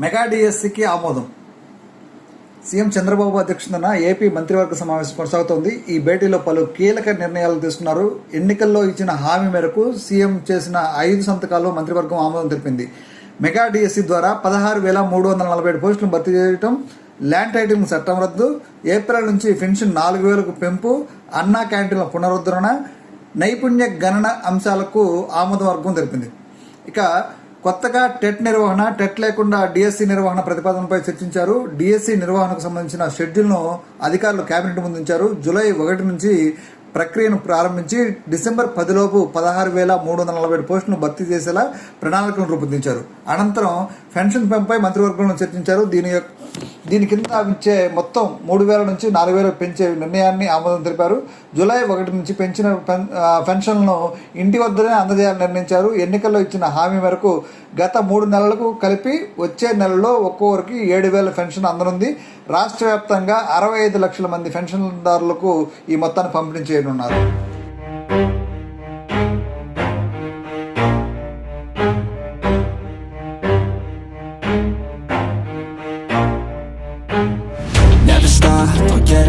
Mega డిఎస్సికి ఆమోదం. CM Chandrababu అధ్యక్షతన ఏపీ మంత్రివర్గ సమావేశం కొనసాగుతోంది. ఈ భేటీలో పలు కీలక నిర్ణయాలు తీసుకున్నారు. ఎన్నికల్లో ఇచ్చిన హామీ మేరకు సీఎం చేసిన ఐదు సంతకాలు మంత్రివర్గం ఆమోదం తెలిపింది. మెగా డిఎస్సి ద్వారా పదహారు వేల మూడు వందల నలభై ఏడు పోస్టులను భర్తీ చేయడం ల్యాండ్ టైటిలింగ్ చట్టం రద్దు ఏప్రిల్ నుంచి పెన్షన్ నాలుగు వేలకు పెంపు అన్నా క్యాంటీన్ల పునరుద్ధరణ నైపుణ్య గణన అంశాలకు ఆమోద వర్గం తెలిపింది. ఇక కొత్తగా టెట్ నిర్వహణ టెట్ లేకుండా డిఎస్సి నిర్వహణ ప్రతిపాదనపై చర్చించారు. డిఎస్సి నిర్వహణకు సంబంధించిన షెడ్యూల్ను అధికారులు కేబినెట్ ముందుంచారు జూలై ఒకటి నుంచి ప్రక్రియను ప్రారంభించి డిసెంబర్ పదిలోపు పదహారు వేల మూడు వందల నలభై పోస్టులను భర్తీ చేసేలా ప్రణాళికను రూపొందించారు. అనంతరం పెన్షన్ పెంపై మంత్రివర్గంలో చర్చించారు. దీని యొక్క దీని కింద ఇచ్చే మొత్తం మూడు వేల నుంచి నాలుగు వేలకు పెంచే నిర్ణయాన్ని ఆమోదం తెలిపారు. జూలై ఒకటి నుంచి పెంచిన పెన్- పెన్షన్లను ఇంటి వద్దనే అందజేయాలని నిర్ణయించారు. ఎన్నికల్లో ఇచ్చిన హామీ మేరకు గత మూడు నెలలకు కలిపి వచ్చే నెలలో ఒక్కొక్కరికి ఏడు వేల పెన్షన్ అందనుంది. రాష్ట్ర వ్యాప్తంగా అరవై ఐదు లక్షల మంది పెన్షన్దారులకు ఈ మొత్తాన్ని పంపిణీ చేయనున్నారు. stop, forget it